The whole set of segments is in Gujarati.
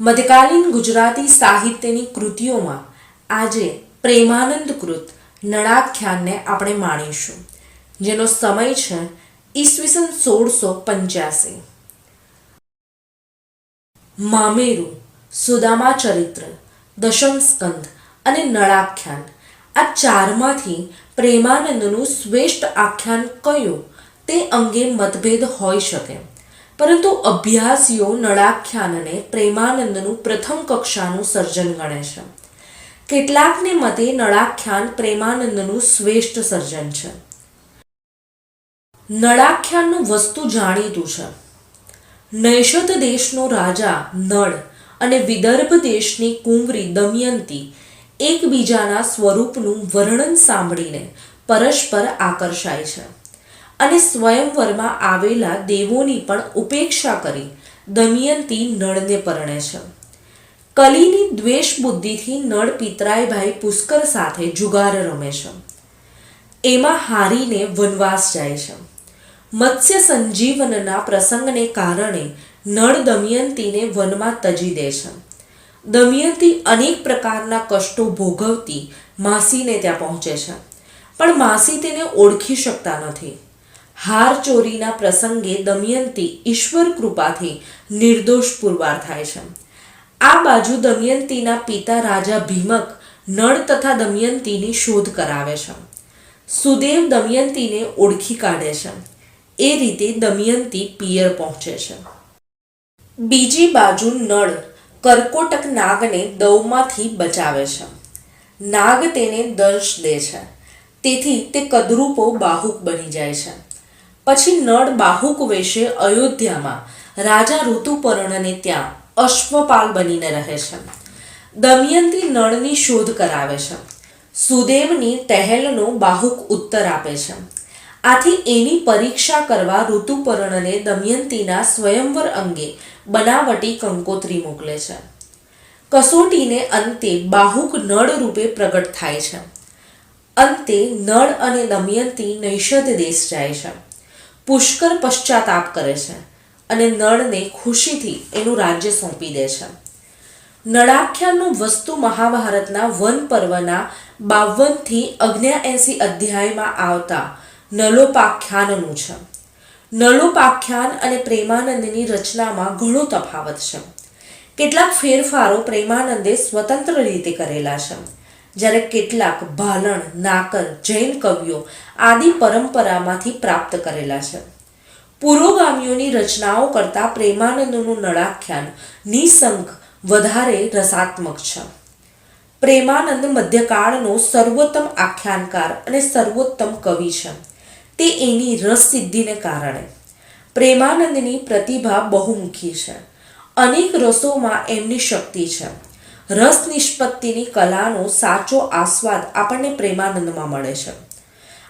મધ્યકાલીન ગુજરાતી સાહિત્યની કૃતિઓમાં આજે પ્રેમાનંદ કૃત નળાખ્યાનને આપણે માણીશું, જેનો સમય છે ઈસવીસન સોળસો પંચ્યાસી. મામેરું, સુદામા ચરિત્ર, દશમ સ્કંદ અને નળાખ્યાન આ ચારમાંથી પ્રેમાનંદનું શ્રેષ્ઠ આખ્યાન કયું? તે અંગે મતભેદ હોઈ શકે. પરંતુ અભ્યાસીઓ નળાખ્યાનને પ્રેમાનંદનું પ્રથમ કક્ષાનું સર્જન ગણે છે. કેટલાકને મતે નળાખ્યાન પ્રેમાનંદનું શ્રેષ્ઠ સર્જન છે. નળાખ્યાનનું વસ્તુ જાણીતું છે. નૈષત દેશનો રાજા નળ અને વિદર્ભ દેશની કુંવરી દમયંતી એકબીજાના સ્વરૂપનું વર્ણન સાંભળીને પરસ્પર આકર્ષાય છે. અને સ્વયંવરમાં આવેલા દેવોની પણ ઉપેક્ષા કરી દમયંતી નળને પરણે છે. કલીની દ્વેષ બુદ્ધિથી નળ પિતરાયભાઈ પુષ્કર સાથે જુગાર રમે છે. એમાં હારીને વનવાસ જાય છે. મત્સ્ય સંજીવનના પ્રસંગને કારણે નળ દમયંતીને વનમાં તજી દે છે. દમયંતી અનેક પ્રકારના કષ્ટો ભોગવતી માસીને ત્યાં પહોંચે છે. પણ માસી તેને ઓળખી શકતા નથી. હાર ચોરીના પ્રસંગે દમયંતી ઈશ્વર કૃપાથી નિર્દોષ પુરવાર થાય છે. આ બાજુ દમયંતીના પિતા રાજા ભીમક નળ તથા દમયંતીની શોધ કરાવે છે. સુદેવ દમયંતીને ઓળખી કાઢે છે. એ રીતે દમયંતી પિયર પહોંચે છે. બીજી બાજુ નળ કર્કોટક નાગને દવમાંથી બચાવે છે. નાગ તેને દંશ દે છે. તેથી તે કદરૂપો બાહુક બની જાય છે. પછી નળ બાહુક વેશે અયોધ્યામાં. રાજા ઋતુપર્ણને ત્યાં અશ્વપાલ બનીને રહે છે. દમયંતી નળની શોધ કરાવે છે. સુદેવની ટહેલનો બાહુક ઉત્તર આપે છે. આથી એની પરીક્ષા કરવા ઋતુપર્ણને દમયંતીના સ્વયંવર અંગે બનાવટી કંકોત્રી મોકલે છે. કસોટીને અંતે બાહુક નળ રૂપે પ્રગટ થાય છે. અંતે નળ અને દમયંતી નૈષદ દેશ જાય છે. પુષ્કર પશ્ચાતાપ કરે છે અને નળને ખુશીથી એનું રાજ્ય સોંપી દે છે. નળાખ્યાનનું વસ્તુ મહાભારતના વન પર્વના બાવનથી અગ્નિયાએંસી અધ્યાયમાં આવતા નલોપાખ્યાનનું છે. નલોપાખ્યાન અને પ્રેમાનંદની રચનામાં ઘણો તફાવત છે. કેટલાક ફેરફારો પ્રેમાનંદે સ્વતંત્ર રીતે કરેલા છે. જ્યારે કેટલાક ભાલણ નાકર જૈન કવિઓ આદિ પરંપરામાંથી પ્રાપ્ત કરેલા છે. પુરોગામીઓની રચનાઓ કરતાં પ્રેમાનંદનું નળાખ્યાન નિસંક વધારે રસાત્મક છે. પ્રેમાનંદ મધ્યકાળનો સર્વોત્તમ આખ્યાનકાર અને સર્વોત્તમ કવિ છે. તે એની રસસિદ્ધિને કારણે. પ્રેમાનંદની પ્રતિભા બહુમુખી છે. અનેક રસોમાં એમની શક્તિ છે. રસ નિષ્પત્તિની કલાનો સાચો આસ્વાદ આપણને પ્રેમાનંદમાં મળે છે.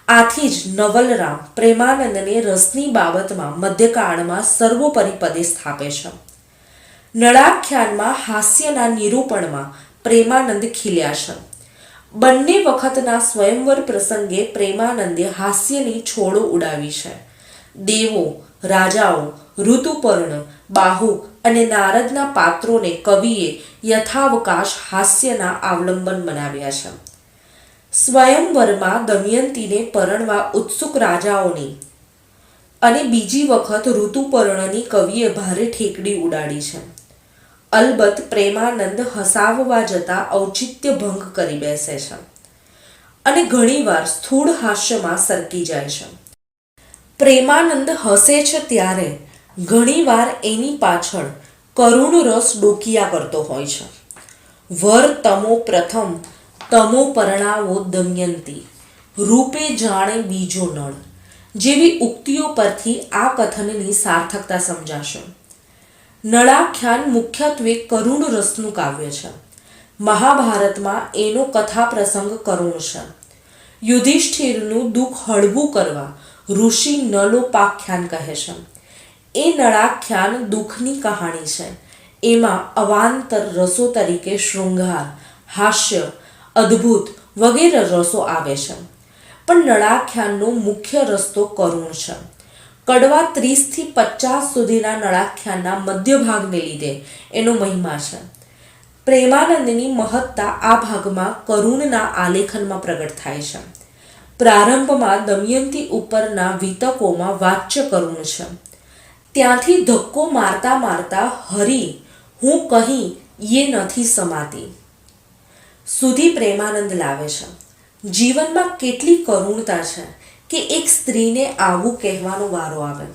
આથી જ નવલરામ પ્રેમાનંદને રસની બાબતમાં મધ્યકાળમાં સર્વોપરી પદે સ્થાપે છે. નળાખ્યાનમાં હાસ્યના નિરૂપણમાં પ્રેમાનંદ ખીલ્યા છે. બંને વખતના સ્વયંવર પ્રસંગે પ્રેમાનંદે હાસ્યની છોડો ઉડાવી છે. દેવો, રાજાઓ ઋતુપર્ણ, બાહુ અને નારદના પાત્રોને કવિએ યથાવકાશ હાસ્યના અવલંબન બનાવ્યા છે. સ્વયંવરમાં દમયંતીને પરણવા ઉત્સુક રાજાઓની અને બીજી વખત ઋતુપર્ણની કવિએ ભારે ઠેકડી ઉડાડી છે. અલબત્ત પ્રેમાનંદ હસાવવા જતા ઔચિત્ય ભંગ કરી બેસે છે અને ઘણીવાર સ્થૂળ હાસ્યમાં સરકી જાય છે. પ્રેમાનંદ હસે છે ત્યારે ઘણીવાર એની પાછળ કરુણ રસ ડોકિયા કરતો હોય છે. વર તમો પ્રથમ, તમો પરણાવો દમયંતી. રૂપે જાણે બીજો નળ. જેવી ઉક્તિઓ પરથી આ કથનની સાર્થકતા સમજાશે. નળાખ્યાન મુખ્યત્વે કરુણ રસનું કાવ્ય છે. મહાભારતમાં એનો કથા પ્રસંગ કરુણ છે. યુધિષ્ઠિરનું દુઃખ હળવું કરવા ઋષિ નલોપાખ્યાન કહે છે. એ નળાખ્યાન દુઃખની કહાણી છે. એમાં અવાંતર રસો તરીકે શૃંગાર, હાસ્ય, અદ્ભુત વગેરે રસો આવે છે. પણ નળાખ્યાનનો મુખ્ય રસ્તો કરુણ છે. કડવા ત્રીસથી પચાસ સુધીના નળાખ્યાનના મધ્ય ભાગને લીધે એનો મહિમા છે. પ્રેમાનંદની મહત્તા આ ભાગમાં કરુણના આલેખનમાં પ્રગટ થાય છે. પ્રારંભમાં દમયંતી ઉપરના વિતકોમાં વાચ્ય કરુણ છે. ત્યાંથી ધક્કો મારતા મારતા હરી, હું કહી, યે નથી સમાતી. સુધી પ્રેમાનંદ લાવે છે. જીવનમાં કેટલી કરુણતા છે કે એક સ્ત્રીને આવું કહેવાનો વારો આવે.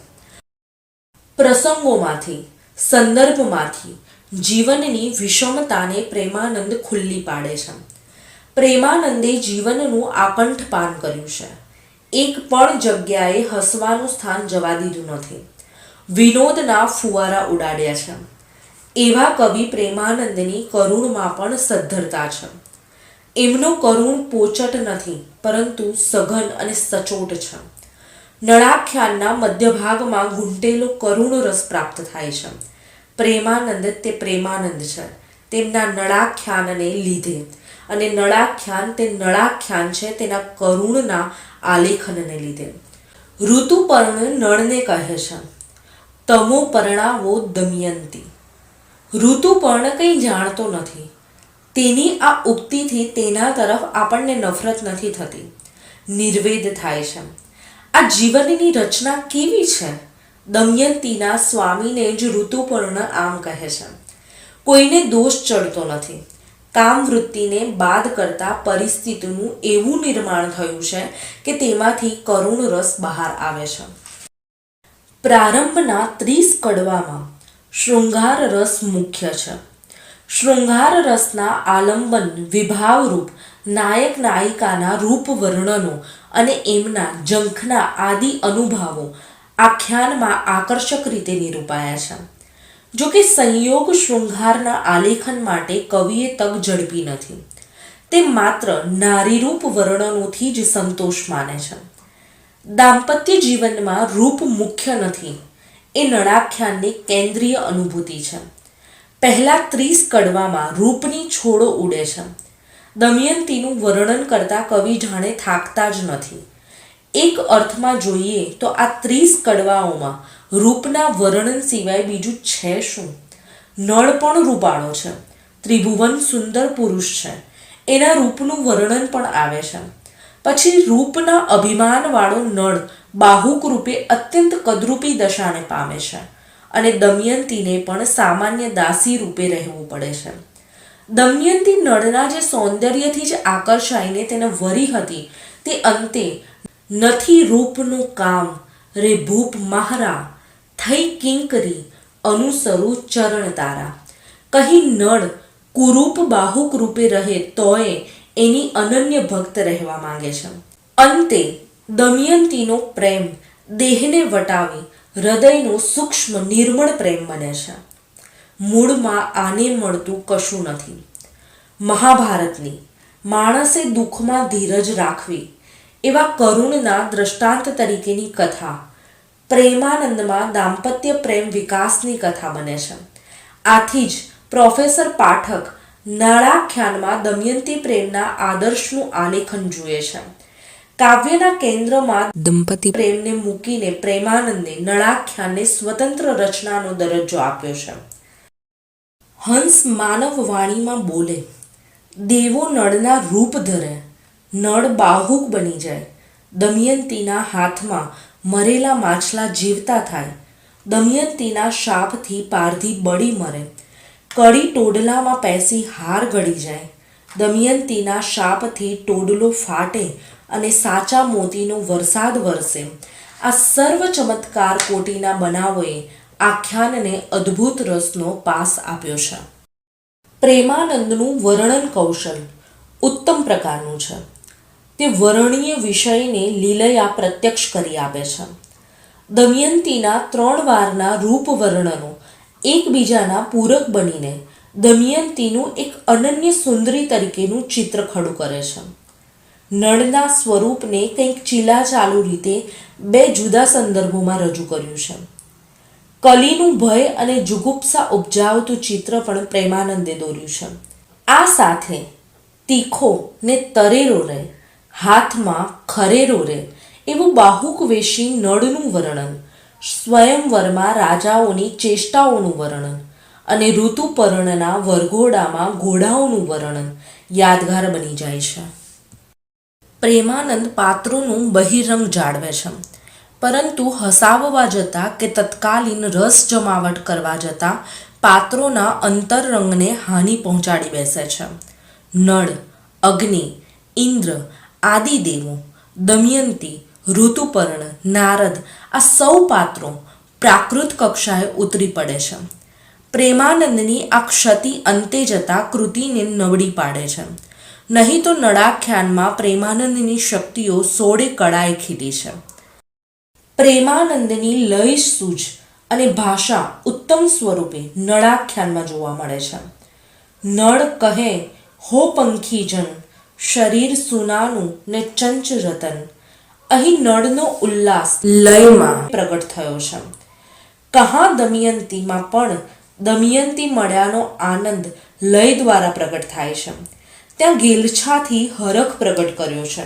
પ્રસંગોમાંથી, સંદર્ભમાંથી, જીવનની વિષમતાને પ્રેમાનંદ ખુલ્લી પાડે છે. પ્રેમાનંદે જીવનનું આકંઠ પાન કર્યું છે. એક પણ જગ્યાએ હસવાનું સ્થાન જવા દીધું નથી. વિનોદના ફુવારા ઉડાડ્યા છે. એવા કવિ પ્રેમાનંદની કરુણમાં પણ સદ્ધરતા છે. એમનો કરુણ પોચટ નથી, પરંતુ સઘન અને સચોટ છે. નળાખ્યાનના મધ્યભાગમાં ગુંટેલો કરુણ રસ પ્રાપ્ત થાય છે. પ્રેમાનંદ તે પ્રેમાનંદ છે. તેમના નળાખ્યાનને લીધે. અને નળાખ્યાન તે નળાખ્યાન છે તેના કરુણના આલેખનને લીધે. ઋતુપર્ણ નળને કહે છે. તમો પરણાવો દમયંતી. ઋતુપર્ણ કંઈ જાણતો નથી. તેની આ ઉક્તિથી તેના તરફ આપણને નફરત નથી થતી. નિર્વેદ થાય છે. આ જીવનની રચના કેવી છે? દમયંતીના સ્વામીને જ ઋતુપર્ણ આમ કહે છે. કોઈને દોષ ચડતો નથી. કામ વૃત્તિને બાદ કરતા પરિસ્થિતિનું એવું નિર્માણ થયું છે કે તેમાંથી કરુણ રસ બહાર આવે છે. પ્રારંભના ત્રીસ કડવામાં શૃંગાર રસ મુખ્ય છે. શૃંગાર રસના આલંબન વિભાવરૂપ નાયક નાયિકાના રૂપ વર્ણનો અને એમના જંખના આદિ અનુભાવો આખ્યાનમાં આકર્ષક રીતે નિરૂપાયા છે. જો કે સંયોગ શૃંગારના આલેખન માટે કવિએ તક ઝડપી નથી. તે માત્ર નારીરૂપ વર્ણનોથી જ સંતોષ માને છે. દાંપત્ય જીવનમાં રૂપ મુખ્ય નથી. એ નળાખ્યાનની કેન્દ્રીય અનુભૂતિ છે. પહેલા ત્રીસ કડવામાં રૂપની છોડો ઉડે છે. દમયંતીનું વર્ણન કરતા કવિ જાણે થાકતા જ નથી. એક અર્થમાં જોઈએ તો આ ત્રીસ કડવાઓમાં રૂપના વર્ણન સિવાય બીજું છે શું? નળ પણ રૂપાળો છે. ત્રિભુવન સુંદર પુરુષ છે. એના રૂપનું વર્ણન પણ આવે છે. પછી રૂપના અભિમાનવાળો નળ બાહુક રૂપે અત્યંત કદરૂપી દશાને પામે છે અને દમયંતીને પણ સામાન્ય દાસી રૂપે રહેવું પડે છે. દમયંતી નળના જે સૌંદર્યથી જ આકર્ષાઈને તેને વરી હતી તે અંતે નથી રૂપનું કામ રે ભૂપ મહારા થઈ કિંકરી અનુસરું ચરણ તારા કહી નળ કુરૂપ બાહુક રૂપે રહે તોય એની અનન્ય ભક્ત રહેવા માંગે છે. અંતે દમયંતીનો પ્રેમ દેહને વટાવી હૃદયનો સૂક્ષ્મ નિર્મળ પ્રેમ બને છે. મૂળમાં આને મળતું કશું નથી. મહાભારતની માણસે દુઃખમાં ધીરજ રાખવી એવા કરુણના દ્રષ્ટાંત તરીકેની કથા પ્રેમાનંદમાં દાંપત્ય પ્રેમ વિકાસની કથા બને છે. આથી જ પ્રોફેસર પાઠક નળાખ્યાનમાં દમયંતી પ્રેમના આદર્શનું આલેખન જુએ છે. કાવ્યના કેન્દ્રમાં દંપતી પ્રેમને મૂકીને પ્રેમાનંદે નળાખ્યાનને સ્વતંત્ર રચનાનો દરજ્જો આપ્યો છે. હંસ માનવ વાણીમાં બોલે દેવો નળના રૂપ ધરે નળ બાહુક બની જાય. દમયંતીના હાથમાં મરેલા માછલા જીવતા થાય. દમયંતીના શાપથી પારધી બળી મરે. કડી ટોડલામાં પેસી હાર ગળી જાય. દમયંતીના શાપથી ટોડલો ફાટે અને સાચા મોતીનો વરસાદ વરસે. આ સર્વ ચમત્કાર કોટીના બનાવોએ આખ્યાનને અદ્ભુત રસનો પાસ આપ્યો છે. પ્રેમાનંદનું વર્ણન કૌશલ ઉત્તમ પ્રકારનું છે. તે વર્ણીય વિષયને લીલયા પ્રત્યક્ષ કરી આપે છે. દમયંતીના ત્રણ વારના રૂપ વર્ણનો એકબીજાના પૂરક બનીને દમયંતીનું એક અનન્ય સુંદરી તરીકેનું ચિત્ર ખડું કરે છે. નળના સ્વરૂપને કંઈક ચીલાચાલુ રીતે બે જુદા સંદર્ભોમાં રજૂ કર્યું છે. કલીનું ભય અને જુગુપ્સા ઉપજાવતું ચિત્ર પણ પ્રેમાનંદે દોર્યું છે. આ સાથે તીખો ને તરેરો રહે, હાથમાં ખરેરો રહે એવું બાહુક વેશી નળનું વર્ણન સ્વયંવરમાં રાજાઓની ચેષ્ટાઓનું વર્ણન અને ઋતુપર્ણના વરઘોડામાં ઘોડાઓનું વર્ણન યાદગાર બની જાય છે. પ્રેમાનંદ પાત્રોનું બહિરંગ જાળવે છે, પરંતુ હસાવવા જતાં કે તત્કાલીન રસ જમાવટ કરવા જતાં પાત્રોના અંતરરંગને હાનિ પહોંચાડી બેસે છે. નળ, અગ્નિ, ઇન્દ્ર, આદિદેવો, દમયંતી ઋતુપર્ણ, નારદ આ સૌ પાત્રો પ્રાકૃત કક્ષાએ ઉતરી પડે છે. પ્રેમાનંદની આ ક્ષતિ અંતે જતા કૃતિને નબળી પાડે છે. નહીં તો નળાખ્યાનમાં પ્રેમાનંદની શક્તિઓ સોળે કળાએ ખીલી છે. પ્રેમાનંદની લય સૂઝ અને ભાષા ઉત્તમ સ્વરૂપે નળાખ્યાનમાં જોવા મળે છે. નળ કહે, હો પંખીજન, શરીર સુનાનું ને ચંચ રતન અહીં નળનો ઉલ્લાસ લયમાં પ્રગટ થયો છે. કહા દમયંતીમાં પણ દમયંતી મળ્યાનો આનંદ લય દ્વારા પ્રગટ થાય છે. ત્યાં ગેલછાથી હરખ પ્રગટ કર્યો છે.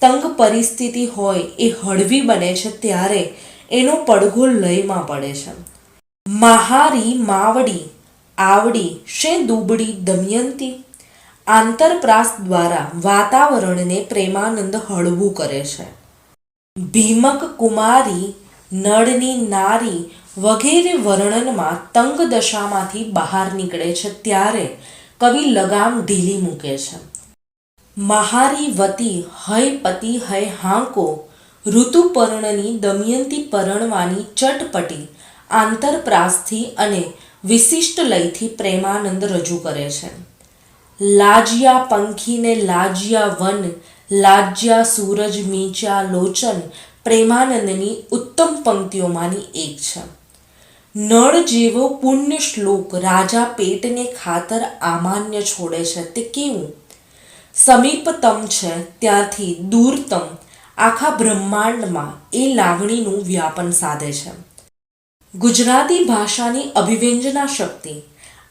તંગ પરિસ્થિતિ હોય એ હળવી બને છે ત્યારે એનો પડઘો લયમાં પડે છે. મહારી માવડી, આવડી શે દુબળી દમયંતી આંતરપ્રાસ દ્વારા વાતાવરણને પ્રેમાનંદ હળવું કરે છે. ભીમક કુમારી, નળની નારી વગેરે વર્ણનમાં તંગ દશામાંથી બહાર નીકળે છે ત્યારે કવિ લગામ ઢીલી મૂકે છે. મહારી વતી, હય પતિ, હય હાંકો, ઋતુપર્ણની દમયંતી પરણવાની ચટપટી, આંતરપ્રાસથી અને વિશિષ્ટ લયથી પ્રેમાનંદ રજૂ કરે છે. લાજ્યા પંખીને લાજ્યા વન, લાજ્યા સૂરજ મીચ્યા લોચન, પ્રેમાનંદની ઉત્તમ પંક્તિઓમાંની એક છે. નળ જેવો પુણ્ય શ્લોક રાજા પેટને ખાતર આમાન્ય છોડે છે. તે કેવું? સમીપતમ છે ત્યાંથી દૂરતમ, આખા બ્રહ્માંડમાં એ લાગણીનું વ્યાપન સાધે છે. ગુજરાતી ભાષાની અભિવ્યંજના શક્તિ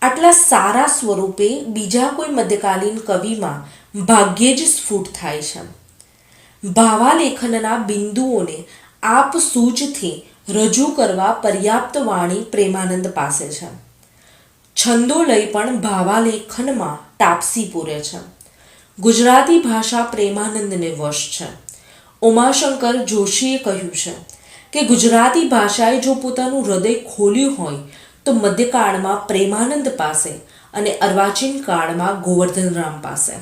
આટલા સારા સ્વરૂપે બીજા કોઈ મધ્યકાલીન કવિમાં ભાગ્યે જ સ્ફુટ થાય છે. ભાવાલેખનના બિંદુઓને આપ સૂચથી રજૂ કરવા પર્યાપ્ત વાણી પ્રેમાનંદ પાસે છે. છંદો લઈ પણ ભાવાલેખનમાં તાપસી પૂરે છે. ગુજરાતી ભાષા પ્રેમાનંદને વશ છે. ઉમાશંકર જોશીએ કહ્યું છે કે ગુજરાતી ભાષાએ જો પોતાનું હૃદય ખોલ્યું હોય તો મધ્યકાળમાં પ્રેમાનંદ પાસે અને અર્વાચીન કાળમાં ગોવર્ધનરામ પાસે.